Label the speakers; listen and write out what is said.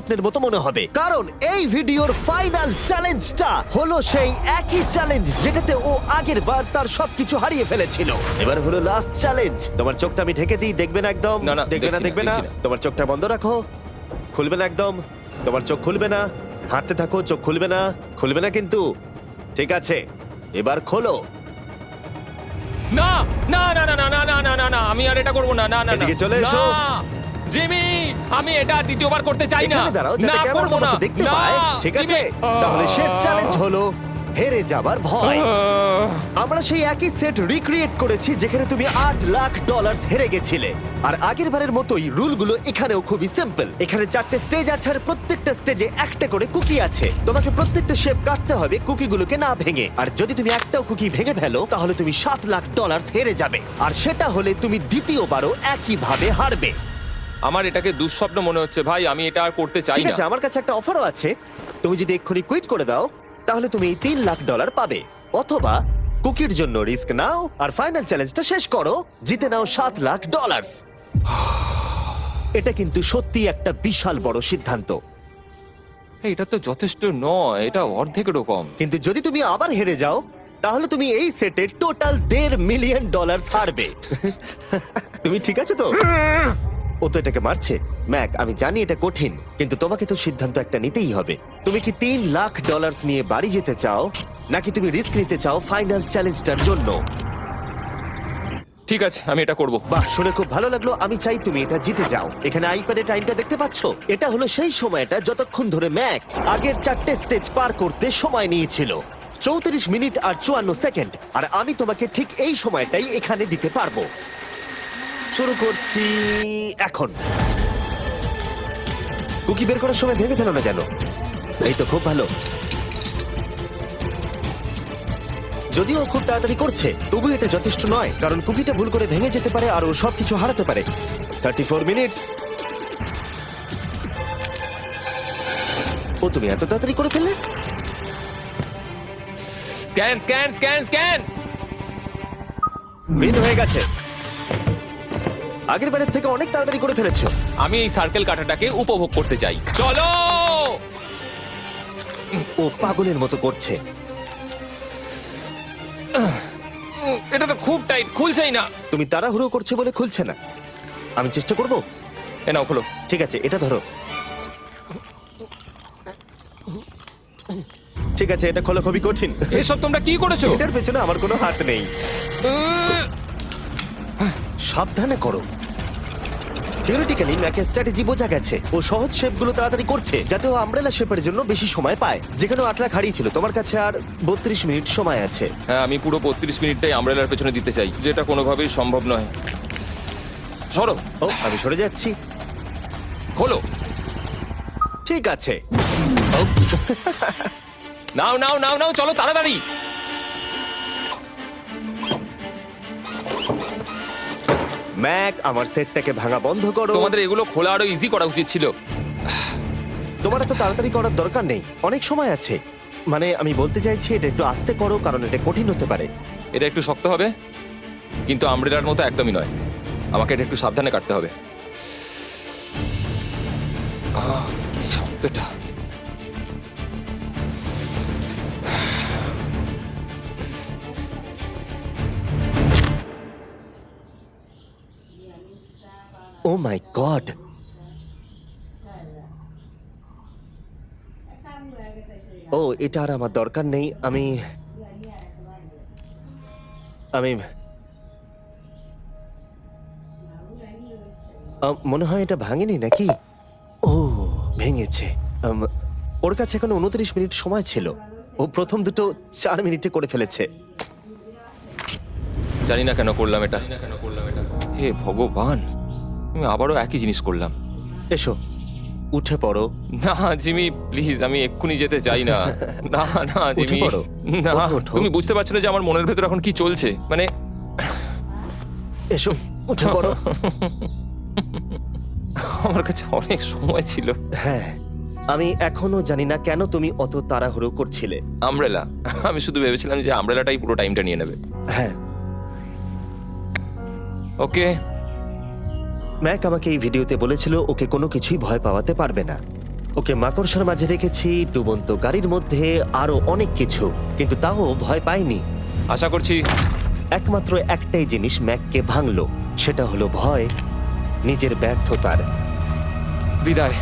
Speaker 1: দুঃস্বপ্নের মতো মনে হবে কারণ এই ভিডিওর ফাইনাল চ্যালেঞ্জটা হলো সেই একই চ্যালেঞ্জ যেটাতে ও আগের বার তার সবকিছু হারিয়ে ফেলেছিল এবার হলো লাস্ট চ্যালেঞ্জ তোমার চোখটা আমি ঢেকে দিই দেখবে না একদম
Speaker 2: না, না,
Speaker 1: দেখবে না
Speaker 2: দেখছি না,
Speaker 1: দেখবে না
Speaker 2: দেখছি না।
Speaker 1: তোমার চোখটা বন্ধ রাখো খুলবে না একদম তোমার চোখ খুলবে না হাঁটতে থাকো চোখ খুলবে না খুলবে না কিন্তু ঠিক আছে এবার খোলো
Speaker 2: না না না না না না না না না না আমি আর এটা করব না না না না।
Speaker 1: এদিকে চলে এসো।
Speaker 2: না, জিমি আমি এটা আর দ্বিতীয়বার করতে চাই না।
Speaker 1: এখানে দাঁড়াও যাতে
Speaker 2: না
Speaker 1: ক্যামেরা
Speaker 2: করব না।
Speaker 1: তোমাকে দেখতে
Speaker 2: না,
Speaker 1: পায়। ঠিক আছে?
Speaker 2: জিমি।
Speaker 1: তাহলে শেষ চ্যালেঞ্জ হলো হেরে যাবার ভয়।
Speaker 2: আহ,
Speaker 1: আমরা সেই একই সেট রিক্রিয়েট করেছি যেখানে তুমি আট লাখ ডলার হেরে গেছিলে। আর আগের বারের মতোই রুলগুলো এখানেও খুবই সিম্পল এখানে চারটে স্টেজ আছে আর প্রত্যেকটা স্টেজে একটা করে কুকি আছে। তোমাকে প্রত্যেকটা শেপ কাটতে হবে কুকিগুলোকে না ভেঙে। আর যদি তুমি একটাও কুকি ভেঙে ফেলো তাহলে তুমি সাত লাখ ডলার হেরে যাবে। আর সেটা হলে তুমি দ্বিতীয়বারও একইভাবে হারবে।
Speaker 2: আমার এটাকে দুঃস্বপ্ন মনে হচ্ছে ভাই আমি এটা আর করতে চাই
Speaker 1: ঠিক
Speaker 2: না।
Speaker 1: আমার কাছে একটা অফারও আছে। তুমি যদি এক্ষুনি কুইট করে দাও তাহলে তুমি এই তিন লাখ ডলার পাবে। অথবা কুকির জন্য রিস্ক নাও আর ফাইনাল চ্যালেঞ্জটা শেষ করো। জিতে নাও সাত লাখ ডলার এটা কিন্তু সত্যি একটা বিশাল বড় সিদ্ধান্ত।
Speaker 2: এই, এটা তো যথেষ্ট নয় এটা অর্ধেকেরও কম
Speaker 1: কিন্তু যদি তুমি আবার হেরে যাও তাহলে তুমি এই সেটে টোটাল দেড় মিলিয়ন ডলার হারবে। তুমি ঠিক আছো তো? ও তো এটাকে মারছে। ম্যাক আমি জানি এটা কঠিন কিন্তু তোমাকে তো সিদ্ধান্ত একটা নিতেই হবে। তুমি কি তিন লাখ ডলার নিয়ে বাড়ি যেতে চাও নাকি তুমি রিস্ক নিতে চাও ফাইনাল চ্যালেঞ্জটার জন্য?
Speaker 2: ঠিক আছে আমি এটা করব।
Speaker 1: বাহ শুনে খুব ভালো লাগল। আমি চাই তুমি এটা জিতে যাও। এখানে আইপ্যাডে টাইমটা দেখতে পাচ্ছ? এটা হলো সেই সময়টা যতক্ষণ ধরে ম্যাক আগের চারটে স্টেজ পার করতে সময় নিয়েছিল। চৌত্রিশ মিনিট আর চুয়ান্ন সেকেন্ড। আর আমি তোমাকে ঠিক এই সময়টাই এখানে দিতে পারব। শুরু করছি এখন। কুকি বের করার সময় ভেঙে ফেলো না যেন এই তো খুব ভালো। যদিও খুব তাড়াতাড়ি করছে তবু এটা যথেষ্ট নয় কারণ কুকিটা ভুল করে ভেঙে যেতে পারে আর ও সবকিছু হারাতে পারে। থার্টি ফোর মিনিটস ও তুমি এত তাড়াতাড়ি করে ফেললে?
Speaker 2: Scan scan scan scan
Speaker 1: green হয়ে গেছে। আগের বারের থেকে অনেক তাড়াতাড়ি করে ফেলেছো।
Speaker 2: আমি এই সার্কেল কাটাটাকে উপভোগ করতে চাই। চলো!
Speaker 1: ও পাগলের মতো করছে।
Speaker 2: এটা তো খুব টাইট খুলছেই না।
Speaker 1: তুমি তাড়াহুড়ো করছে বলে খুলছে না। আমি চেষ্টা করব?
Speaker 2: এ নাও খোলো।
Speaker 1: ঠিক আছে এটা ধরো। ঠিক আছে এটা খোলা খুবই কঠিন।
Speaker 2: এসব তোমরা কি করেছ?
Speaker 1: এটার পেছনে আমার কোনো হাত নেই। সাবধানে করো। থিওরিটিক্যালি ম্যাকের স্ট্র্যাটেজি বোঝা গেছে। ও সহজ শেপগুলো তাড়াতাড়ি করছে যাতে ও আমব্রেলা শেপের জন্য বেশি সময় পায়। যেখানে ও আট লাখ হারিয়েছিল তোমার কাছে আর বত্রিশ মিনিট সময় আছে।
Speaker 2: হ্যাঁ আমি পুরো বত্রিশ মিনিটটাই আমব্রেলার পেছনে দিতে চাই যেটা কোনোভাবেই সম্ভব নয়। সরো।
Speaker 1: ও আমি সরে যাচ্ছি।
Speaker 2: খোলো।
Speaker 1: ঠিক আছে।
Speaker 2: নাও নাও নাও নাও চলো তাড়াতাড়ি।
Speaker 1: ম্যাক আমার সেটটাকে ভাঙা বন্ধ করো।
Speaker 2: তোমাদের এগুলো খোলা আরও ইজি করা উচিত ছিল।
Speaker 1: তোমার এত তাড়াতাড়ি করার দরকার নেই। অনেক সময় আছে। মানে আমি বলতে চাইছি এটা একটু আস্তে করো কারণ এটা কঠিন হতে পারে।
Speaker 2: এটা একটু শক্ত হবে কিন্তু আমব্রেলার মতো একদমই নয়। আমাকে এটা একটু সাবধানে কাটতে হবে। আহ, কি শক্ত
Speaker 1: ও মাই গড ও এটা আর আমার দরকার নেই। আমি আমি মনে হয় এটা ভাঙেনি নাকি? ও ভেঙেছে। ওর কাছে এখন উনত্রিশ মিনিট সময় ছিল। ও প্রথম দুটো চার মিনিটে করে ফেলেছে।
Speaker 2: জানি না কেন করলাম এটা। কেন করলাম এটা। হে ভগবান। আমি আবারও একই জিনিস করলাম।
Speaker 1: এসো উঠে পড়ো।
Speaker 2: না জিমি প্লিজ আমি এক্ষুনি যেতে চাই না। না না জিমি
Speaker 1: পড়ো।
Speaker 2: না
Speaker 1: ওঠো, ওঠো।
Speaker 2: তুমি বুঝতে পারছ না যে আমার মনের ভেতর এখন কি চলছে মানে
Speaker 1: এসো উঠে পড়ো।
Speaker 2: আমার কাছে অনেক সময় ছিল।
Speaker 1: হ্যাঁ আমি এখনও জানি না কেন তুমি অত তাড়াহুড়ো করছিলে।
Speaker 2: আমব্রেলা আমি শুধু ভেবেছিলাম যে আমব্রেলাটাই পুরো টাইমটা নিয়ে নেবে।
Speaker 1: হ্যাঁ।
Speaker 2: ওকে।
Speaker 1: ম্যাক আমাকে এই ভিডিওতে বলেছিল ওকে কোনো কিছুই ভয় পাওয়াতে পারবে না। ওকে মাকড়সার মাঝে রেখেছি ডুবন্ত গাড়ির মধ্যে আরও অনেক কিছু কিন্তু তাও ভয় পায়নি
Speaker 2: আশা করছি।
Speaker 1: একমাত্র একটাই জিনিস ম্যাককে ভাঙলো সেটা হলো ভয় নিজের ব্যর্থতার।
Speaker 2: বিদায়।